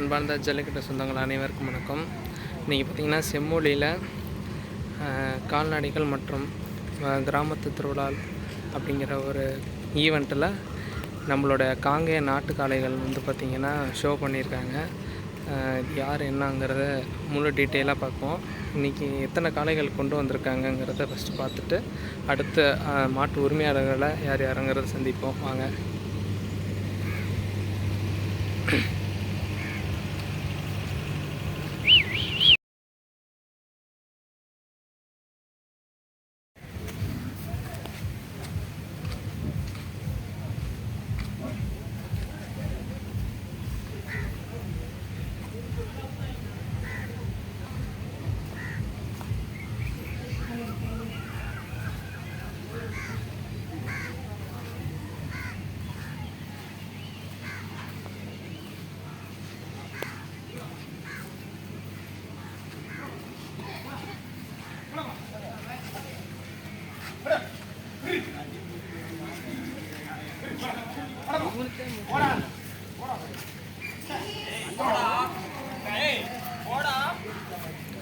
அன்பார்ந்த ஜல்லிக்கட்டு சொந்தங்கள் அனைவருக்கும் வணக்கம். இன்றைக்கி பார்த்திங்கன்னா செம்மொழியில் கால்நடைகள் மற்றும் கிராமத்து திருவிழா அப்படிங்கிற ஒரு ஈவெண்ட்டில் நம்மளோட காங்கேய நாட்டு காளைகள் வந்து பார்த்திங்கன்னா ஷோ பண்ணியிருக்காங்க. இது யார் என்னங்கிறத முழு டீட்டெயிலாக பார்ப்போம். இன்றைக்கி எத்தனை காளைகள் கொண்டு வந்திருக்காங்கங்கிறத ஃபஸ்ட்டு பார்த்துட்டு அடுத்த மாட்டு உரிமையாளர்களை யார் யாருங்கிறத சந்திப்போம். வாங்க.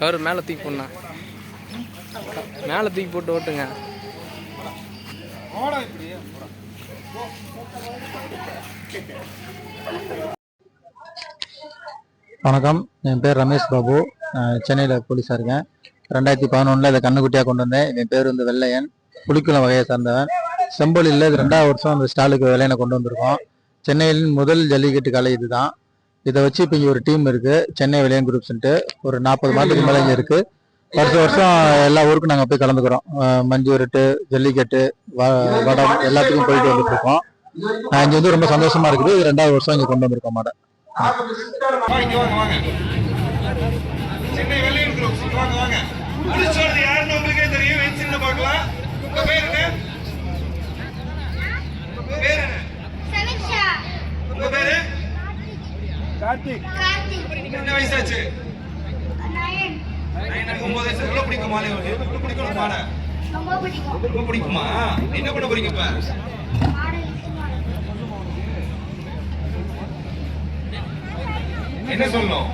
கவர் மேலே தூக்கி போடணும். மேலே தூக்கி போட்டு ஓட்டுங்க. வணக்கம். என் பேர் ரமேஷ் பாபு. சென்னையில் போலீஸாக இருக்கேன். ரெண்டாயிரத்தி பதினொன்றில் இதை கண்ணுக்குட்டியாக கொண்டு வந்தேன். என் பேர் வந்து வெள்ளையன். புளிக்குளம் வகையை சார்ந்தவன். செம்பொலியில் இது ரெண்டாவது வருஷம் அந்த ஸ்டாலுக்கு வெள்ளையனை கொண்டு வந்திருக்கோம். சென்னையில் முதல் ஜல்லிக்கட்டு கலை இதுதான். இதை வச்சு இப்போ இங்கே ஒரு டீம் இருக்கு. சென்னை வெள்ளையன் குரூப்ஸ்ன்ட்டு ஒரு நாற்பது மாதத்துக்கு மேலே இங்கே இருக்கு. வருஷம் வருஷம் எல்லா ஊருக்கும் நாங்கள் போய் கலந்துக்கிறோம். மஞ்சூருட்டு ஜல்லிக்கட்டு வ- வடம் எல்லாத்துக்கும் போயிட்டு வந்துட்டு இருக்கோம் அஹ் வந்து ரொம்ப சந்தோஷமா இருக்குது. இது ரெண்டாவது வருஷம் இங்கே கொண்டு வந்திருக்கோம் மாடை. வாங்க வாங்க. சென்னை வெள்ளையன் குரூப் வாங்க வாங்க புடிச்சோடு யாருன்னு உங்களுக்கே தெரியும் வென்சின்ல பார்க்கலாம் உங்க பேர் என்ன உங்க பேர் என்ன சமீக்ஷா உங்க பேரு கார்த்திக் என்ன வயசாச்சு ஒன்பது வயசு எவ்வளவு பிடிக்கும் மாலை எவ்வளவு பிடிக்கும் மாலை ரொம்ப பிடிக்கும். என்ன பண்ண போறீங்க இப்ப? என்ன சொல்லணும்?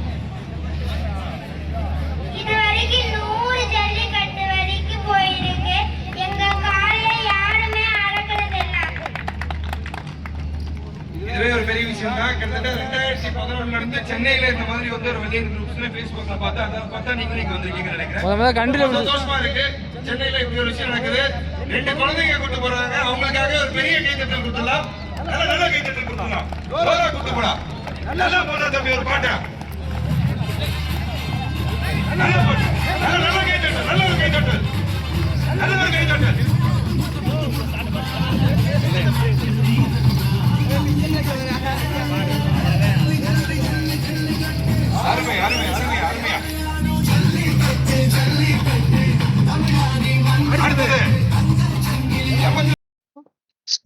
இதுவே ஒரு பெரிய விஷயம் தான் கிட்டத்தட்ட ரெண்டாயிரத்தி பதினொன்னுல இருந்து சென்னையில இந்த மாதிரி வந்து ஒரு வெள்ளையன் குரூப்ஸ்ல பேஸ்புக்ல பார்த்தா அதை பார்த்தா நீங்க நீங்க வந்திருக்கீங்கன்னு நினைக்கிறேன். சந்தோஷமா இருக்கு. சென்னையில இப்படி ஒரு விஷயம் நடக்குது. ரெண்டு குழந்தைங்க கூட்டு போறாங்க. அவங்களுக்காக ஒரு பெரிய கைத்தட்டல் கொடுத்துடலாம். நல்ல நல்ல கைத்தட்டல் கொடுத்துடலாம். கூட்டு போடா நல்லா போடா தம்பி ஒரு பாட்டா. நல்ல பாட்டு. நல்ல நல்ல கைத்தட்டல் நல்ல ஒரு கைத்தட்டல் நல்ல ஒரு கைத்தட்டல்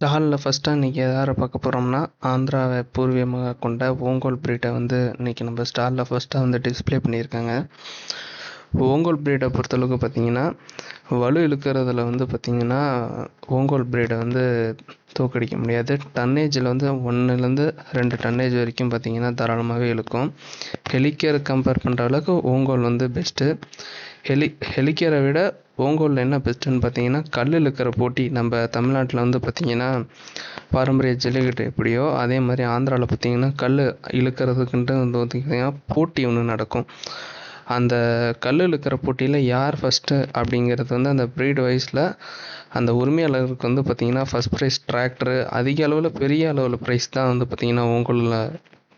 ஸ்டாலில் ஃபஸ்ட்டாக இன்றைக்கி யாரை பார்க்க போகிறோம்னா ஆந்திராவை பூர்வீகமாக கொண்ட ஓங்கோல் பிரீட்டை வந்து இன்றைக்கி நம்ம ஸ்டாலில் ஃபஸ்ட்டாக வந்து டிஸ்பிளே பண்ணியிருக்காங்க. ஓங்கோல் பிரீடை பொறுத்தளவுக்கு பார்த்தீங்கன்னா வலு இழுக்கிறதுல வந்து பார்த்திங்கன்னா ஓங்கோல் பிரீடை வந்து தோக்கடிக்க முடியாது. டன்னேஜில் வந்து ஒன்றுலேருந்து ரெண்டு டன்னேஜ் வரைக்கும் பார்த்திங்கன்னா தாராளமாகவே இழுக்கும். ஹெலிக்கேர் கம்பேர் பண்ணுற அளவுக்கு ஓங்கோல் வந்து பெஸ்ட்டு ஹெலி ஹெலிக்கரை விட ஓங்கோலில் என்ன பெஸ்ட்டுன்னு பார்த்தீங்கன்னா கல் இழுக்கிற போட்டி நம்ம தமிழ்நாட்டில் வந்து பார்த்திங்கன்னா பாரம்பரிய ஜல்லிக்கட்டு எப்படியோ அதே மாதிரி ஆந்திராவில் பார்த்தீங்கன்னா கல் இழுக்கிறதுக்குன்ட்டு வந்து பார்த்திங்கன்னா போட்டி ஒன்று நடக்கும். அந்த கல் இழுக்கிற போட்டியில் யார் ஃபஸ்ட்டு அப்படிங்கிறது வந்து அந்த ப்ரீட் வைஸில் அந்த உரிமையாளருக்கு வந்து பார்த்திங்கன்னா ஃபஸ்ட் ப்ரைஸ் டிராக்டரு அதிக அளவில் பெரிய அளவில் ப்ரைஸ் தான் வந்து பார்த்திங்கன்னா ஓங்கோலில்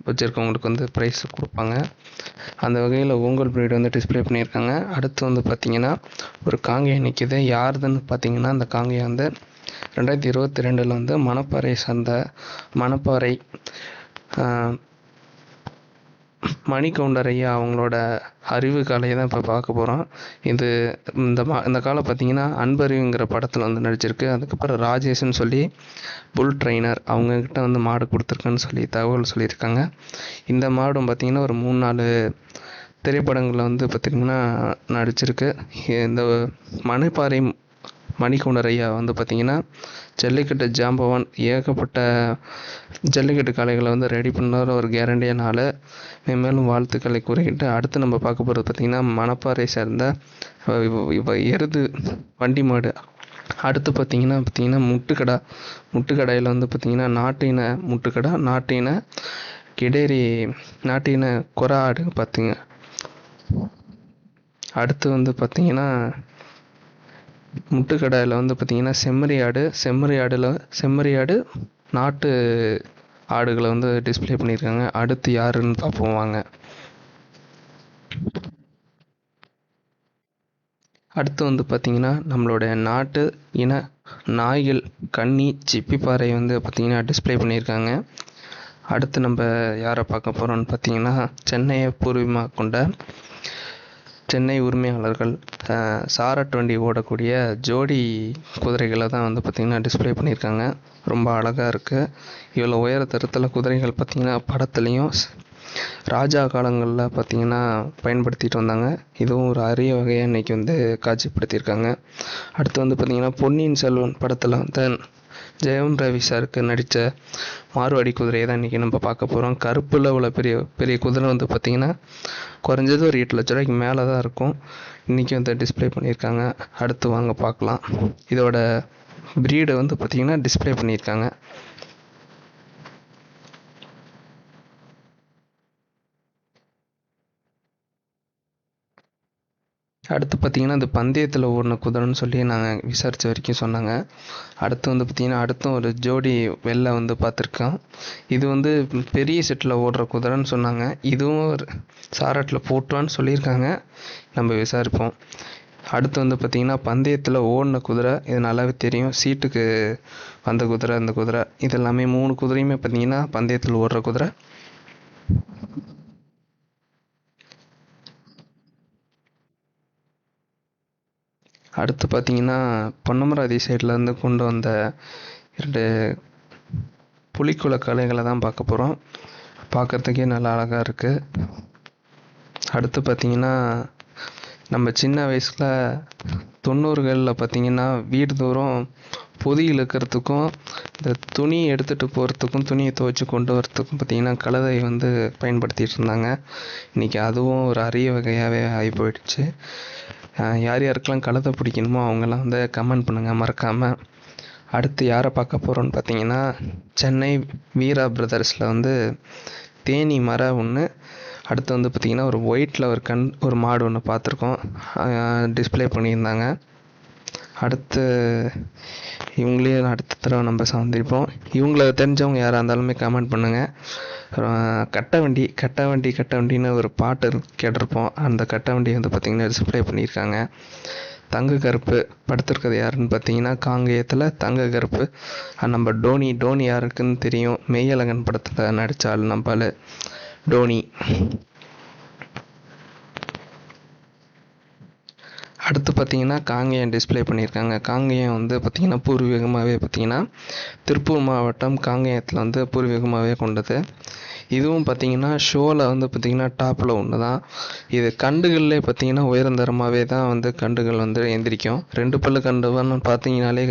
வச்சுருக்கவங்களுக்கு வந்து ப்ரைஸ் கொடுப்பாங்க. அந்த வகையில் ஓங்கோல் பிரீடு வந்து டிஸ்பிளே பண்ணியிருக்காங்க. அடுத்து வந்து பார்த்திங்கன்னா ஒரு காங்கையை நிற்கிது யாருதுன்னு பார்த்தீங்கன்னா அந்த காங்கேயம் வந்து ரெண்டாயிரத்தி இருபத்தி ரெண்டில் வந்து மணப்பாறை சார்ந்த மணப்பாறை மணிகவுண்டரையா அவங்களோட அறிவு கலையை தான் இப்போ பார்க்க போகிறோம் இது இந்த மா இந்த காலம் பார்த்தீங்கன்னா அன்பறிவுங்கிற படத்தில் வந்து நடிச்சிருக்கு. அதுக்கப்புறம் ராஜேஷ்னு சொல்லி புல் ட்ரெய்னர் அவங்கக்கிட்ட வந்து மாடு கொடுத்துருக்குன்னு சொல்லி தகவல் சொல்லியிருக்காங்க. இந்த மாடும் பார்த்திங்கன்னா ஒரு மூணு நாலு திரைப்படங்களில் வந்து பார்த்திங்கன்னா நடிச்சிருக்கு. இந்த மணிப்பாறை மணிக்கூண்டர் ஐயா வந்து பார்த்திங்கன்னா ஜல்லிக்கட்டு ஜாம்பவான் ஏகப்பட்ட ஜல்லிக்கட்டு காளைகளை வந்து ரெடி பண்ணார். ஒரு கேரண்டியான ஆள் மேலும் வாழ்த்துக்களை கூறிக்கிட்டு அடுத்து நம்ம பார்க்க போகிறது பார்த்திங்கன்னா மணப்பாறை சேர்ந்த எருது வண்டி மாடு. அடுத்து பார்த்திங்கன்னா பார்த்தீங்கன்னா முட்டுக்கடா. முட்டுக்கடையில் வந்து பார்த்திங்கன்னா நாட்டின முட்டுக்கடா நாட்டின கிடேரி நாட்டின கொரா ஆடு பார்த்திங்க அடுத்து வந்து பார்த்தீங்கன்னா முட்டுக்கடையில் வந்து பார்த்திங்கன்னா செம்மறி ஆடு செம்மறி ஆடில் செம்மறி ஆடு நாட்டு ஆடுகளை வந்து டிஸ்ப்ளே பண்ணியிருக்காங்க. அடுத்து யாருன்னு பார்ப்போம் வாங்க. அடுத்து வந்து பார்த்திங்கன்னா நம்மளோட நாட்டு இன நாய்கள் கன்னி சிப்பிப்பாறை வந்து பார்த்திங்கன்னா டிஸ்ப்ளே பண்ணியிருக்காங்க. அடுத்து நம்ம யாரை பார்க்க போகிறோம்னு பார்த்தீங்கன்னா சென்னையை பூர்வீகமாக கொண்ட சென்னை உரிமையாளர்கள் சாரட் வண்டி ஓடக்கூடிய ஜோடி குதிரைகளை தான் வந்து பார்த்திங்கன்னா டிஸ்பிளே பண்ணியிருக்காங்க. ரொம்ப அழகாக இருக்குது இவ்வளோ உயரத்தரத்தில் குதிரைகள் பார்த்திங்கன்னா படத்துலேயும் ராஜா காலங்களில் பார்த்திங்கன்னா பயன்படுத்திட்டு வந்தாங்க. இதுவும் ஒரு அரிய வகையாக இன்றைக்கி வந்து காட்சிப்படுத்தியிருக்காங்க. அடுத்து வந்து பார்த்திங்கன்னா பொன்னியின் செல்வன் படத்தில் வந்து ஜெயம் ரவி சாருக்கு நடித்த மார்வாடி குதிரையை தான் இன்றைக்கி நம்ம பார்க்க போகிறோம் கருப்பில் உள்ள பெரிய பெரிய குதிரை வந்து பார்த்திங்கன்னா குறைஞ்சது ஒரு எட்டு லட்ச ரூபாய்க்கு மேலே தான் இருக்கும். இன்றைக்கி வந்து டிஸ்ப்ளே பண்ணியிருக்காங்க. அடுத்து வாங்க பார்க்கலாம். இதோட ப்ரீடை வந்து பார்த்திங்கன்னா டிஸ்ப்ளே பண்ணியிருக்காங்க. அடுத்து பார்த்திங்கன்னா இந்த பந்தயத்தில் ஓடின குதிரைன்னு சொல்லி நாங்கள் விசாரித்த வரைக்கும் சொன்னாங்க. அடுத்து வந்து பார்த்திங்கன்னா அடுத்தும் ஒரு ஜோடி வெள்ளை வந்து பார்த்துருக்கோம். இது வந்து பெரிய செட்டில் ஓடுற குதிரைன்னு சொன்னாங்க. இதுவும் ஒரு சாராட்டில் போட்டுவான்னு சொல்லியிருக்காங்க. நம்ம விசாரிப்போம். அடுத்து வந்து பார்த்திங்கன்னா பந்தயத்தில் ஓடின குதிரை இது நல்லாவே தெரியும். சீட்டுக்கு வந்த குதிரை அந்த குதிரை இது எல்லாமே மூணு குதிரையுமே பார்த்திங்கன்னா பந்தயத்தில் ஓடுற குதிரை. அடுத்து பார்த்தீங்கன்னா பொன்னமராதி சைட்லேருந்து கொண்டு வந்த இரண்டு புலிக்குள கலைகளை தான் பார்க்க போகிறோம். பார்க்கறதுக்கே நல்லா அழகாக இருக்குது அடுத்து பார்த்திங்கன்னா நம்ம சின்ன வயசில் தொண்ணூறுகளில் பார்த்திங்கன்னா வீடு தூரம் பொதி இழுக்கிறதுக்கும் இந்த துணி எடுத்துகிட்டு போகிறதுக்கும் துணியை துவைச்சி கொண்டு வரத்துக்கும் பார்த்தீங்கன்னா கழுதை வந்து பயன்படுத்திட்டு இருந்தாங்க. இன்றைக்கி அதுவும் ஒரு அரிய வகையாகவே ஆகி போயிடுச்சு யார் யாருக்கெல்லாம் கழுதை பிடிக்கணுமோ அவங்கெல்லாம் வந்து கமெண்ட் பண்ணுங்கள் மறக்காமல் அடுத்து யாரை பார்க்க போகிறோன்னு பார்த்தீங்கன்னா சென்னை வீரா பிரதர்ஸில் வந்து தேனி மர ஒன்று அடுத்து வந்து பார்த்திங்கன்னா ஒரு ஒயிட்டில் ஒரு கண் ஒரு மாடு ஒன்று பார்த்துருக்கோம். டிஸ்ப்ளே பண்ணியிருந்தாங்க. அடுத்து இவங்களையும் அடுத்த தடவை நம்ம சந்திப்போம். இவங்கள தெரிஞ்சவங்க யாராக இருந்தாலுமே கமெண்ட் பண்ணுங்கள் அப்புறம் கட்ட வண்டி கட்ட வண்டி கட்ட வண்டின்னு ஒரு பாட்டு கேட்டிருப்போம். அந்த கட்ட வண்டி வந்து பார்த்திங்கன்னா சப்ளை பண்ணியிருக்காங்க. தங்க கருப்பு படுத்திருக்கிறது யாருன்னு பார்த்தீங்கன்னா காங்கேயத்தில் தங்க கருப்பு. நம்ம டோனி டோனி யாருக்குன்னு தெரியும். மெய்யழகன் படத்தில் நடித்தாள் ஆள். டோனி. அடுத்து பார்த்தீங்கன்னா காங்கேயம் டிஸ்ப்ளே பண்ணியிருக்காங்க. காங்கேயம் வந்து பார்த்திங்கன்னா பூர்வீகமாகவே பார்த்திங்கன்னா திருப்பூர் மாவட்டம் காங்கேயத்தில் வந்து பூர்வீகமாகவே கொண்டது. இதுவும் பார்த்திங்கன்னா ஷோவில் வந்து பார்த்திங்கன்னா டாப்பில் ஒன்று தான் இது கண்டுகள்லே பார்த்திங்கன்னா உயர்ந்தரமாகவே தான் வந்து கண்டுகள் வந்து எந்திரிக்கும். ரெண்டு பல்லு கண்டுன்னு பார்த்தீங்கனாலே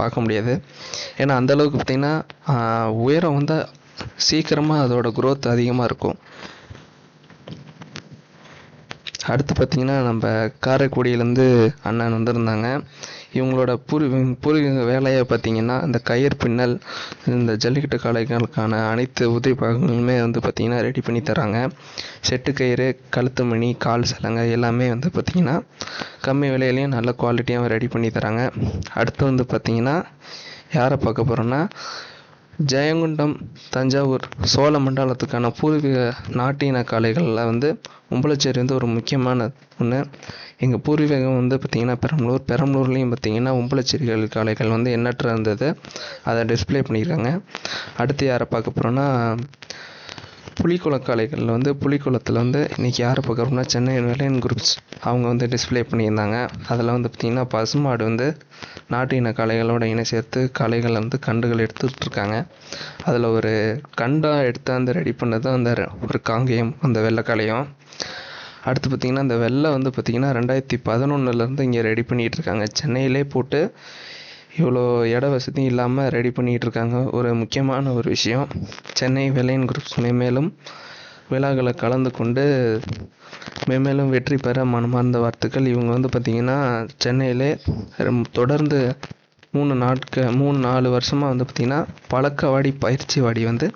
பார்க்க முடியாது. ஏன்னா அந்தளவுக்கு பார்த்திங்கன்னா உயரம் வந்து சீக்கிரமாக அதோட க்ரோத் அதிகமாக இருக்கும். அடுத்து பார்த்திங்கன்னா நம்ம காரைக்குடியிலேருந்து அண்ணன் வந்திருந்தாங்க. இவங்களோட பூர்வீ பூர்வீக வேலையை பார்த்திங்கன்னா இந்த கயிறு பின்னல் இந்த ஜல்லிக்கட்டு காளைகளுக்கான அனைத்து உதவி பாகங்களுமே வந்து பார்த்திங்கன்னா ரெடி பண்ணி தராங்க செட்டு கயிறு கழுத்து மணி கால் சலங்கை எல்லாமே வந்து பார்த்திங்கன்னா கம்மி விலையிலையும் நல்ல குவாலிட்டியாகவும் ரெடி பண்ணி தராங்க அடுத்து வந்து பார்த்திங்கன்னா யாரை பார்க்க போகிறோன்னா ஜெயங்கொண்டம் தஞ்சாவூர் சோழ மண்டலத்துக்கான பூர்வீக நாட்டின காளைகளில் வந்து உம்பளச்சேரி வந்து ஒரு முக்கியமான ஒன்று எங்கள் பூர்வீகம் வந்து பார்த்திங்கன்னா பெரம்பலூர். பெரம்பலூர்லேயும் பார்த்திங்கன்னா உம்பளச்சேரிகள் காளைகள் வந்து எண்ணற்ற இருந்தது. அதை டிஸ்பிளே பண்ணியிருக்காங்க அடுத்து யாரை பார்க்க போகிறோன்னா புலிக்குள காளைகளில் வந்து புலிக்குளத்தில் வந்து இன்றைக்கி யார் பார்க்குறோம்னா சென்னை வெள்ளையன் குரூப்ஸ் அவங்க வந்து டிஸ்ப்ளே பண்ணியிருந்தாங்க. அதில் வந்து பார்த்திங்கன்னா பசுமாடு வந்து நாட்டு இன கலைகளோட இணை சேர்த்து கலைகளை வந்து கண்டுகள் எடுத்துகிட்டு அதில் ஒரு கண்டாக எடுத்து அந்த ரெடி பண்ணது அந்த ஒரு காங்கேயம் அந்த வெள்ளைக்காளையம் அடுத்து பார்த்திங்கன்னா அந்த வெள்ளை வந்து பார்த்திங்கன்னா ரெண்டாயிரத்தி பதினொன்றுலேருந்து இங்கே ரெடி பண்ணிகிட்டு இருக்காங்க சென்னையிலே போட்டு இவ்வளோ இட வசதி இல்லாமல் ரெடி பண்ணிகிட்டு இருக்காங்க ஒரு முக்கியமான ஒரு விஷயம் சென்னை வெள்ளையன் குரூப்ஸ் மேன்மேலும் விழாக்களை கலந்து கொண்டு மேன்மேலும் வெற்றி பெற மனமார்ந்த வாழ்த்துக்கள். இவங்க வந்து பார்த்திங்கன்னா சென்னையிலே தொடர்ந்து மூணு நாட்கள் மூணு நாலு வருஷமாக வந்து பார்த்திங்கன்னா பழக்கவாடி பயிற்சி வாடி வந்து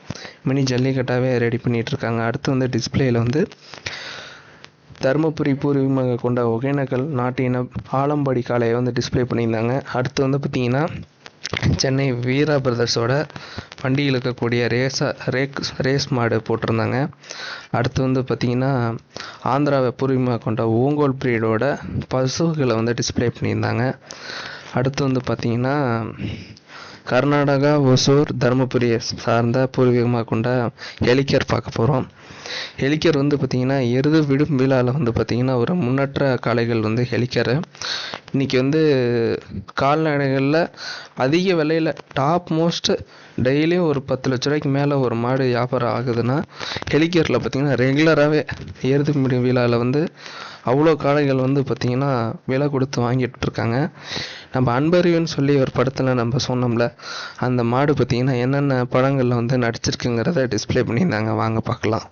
மினி ஜல்லிக்கட்டாகவே ரெடி பண்ணிகிட்டு இருக்காங்க அடுத்து வந்து டிஸ்பிளேயில் வந்து தருமபுரி பூர்வீகமாக கொண்ட ஒகேனக்கல் நாட்டின ஆலம்பாடி காளையை வந்து டிஸ்ப்ளே பண்ணியிருந்தாங்க. அடுத்து வந்து பார்த்திங்கன்னா சென்னை வீரா பிரதர்ஸோட வண்டியில் இருக்கக்கூடிய ரேஸா ரேக் ரேஸ் மாடு போட்டிருந்தாங்க. அடுத்து வந்து பார்த்திங்கன்னா ஆந்திராவை பூர்வீகமாக கொண்ட ஓங்கோல் பிரீடோட பசுகளை வந்து டிஸ்ப்ளே பண்ணியிருந்தாங்க. அடுத்து வந்து பார்த்திங்கன்னா கர்நாடகா ஒசூர் தருமபுரியை சார்ந்த பூர்வீகமாக கொண்ட ஹெலிகேர் பார்க்க போகிறோம் ஹெலிக்கர் வந்து பார்த்திங்கன்னா எருது விடும் விழாவில் வந்து பார்த்திங்கன்னா ஒரு முன்னற்ற காளைகள் வந்து ஹெலிக்கரு இன்றைக்கி வந்து கால்நடைகளில் அதிக விலையில் டாப் மோஸ்ட்டு டெய்லியும் ஒரு பத்து லட்ச ரூபாய்க்கு மேலே ஒரு மாடு வியாபாரம் ஆகுதுன்னா ஹெலிகேரில் பார்த்திங்கன்னா ரெகுலராகவே எருது விழாவில் வந்து அவ்வளோ காளைகள் வந்து பார்த்திங்கன்னா விலை கொடுத்து வாங்கிட்டு இருக்காங்க. நம்ம அன்பறிவுன்னு சொல்லி ஒரு படத்தில் நம்ம சொன்னோம்ல அந்த மாடு பார்த்திங்கன்னா என்னென்ன படங்களில் வந்து நடிச்சிருக்குங்கிறத டிஸ்ப்ளே பண்ணியிருந்தாங்க. வாங்க பார்க்கலாம்.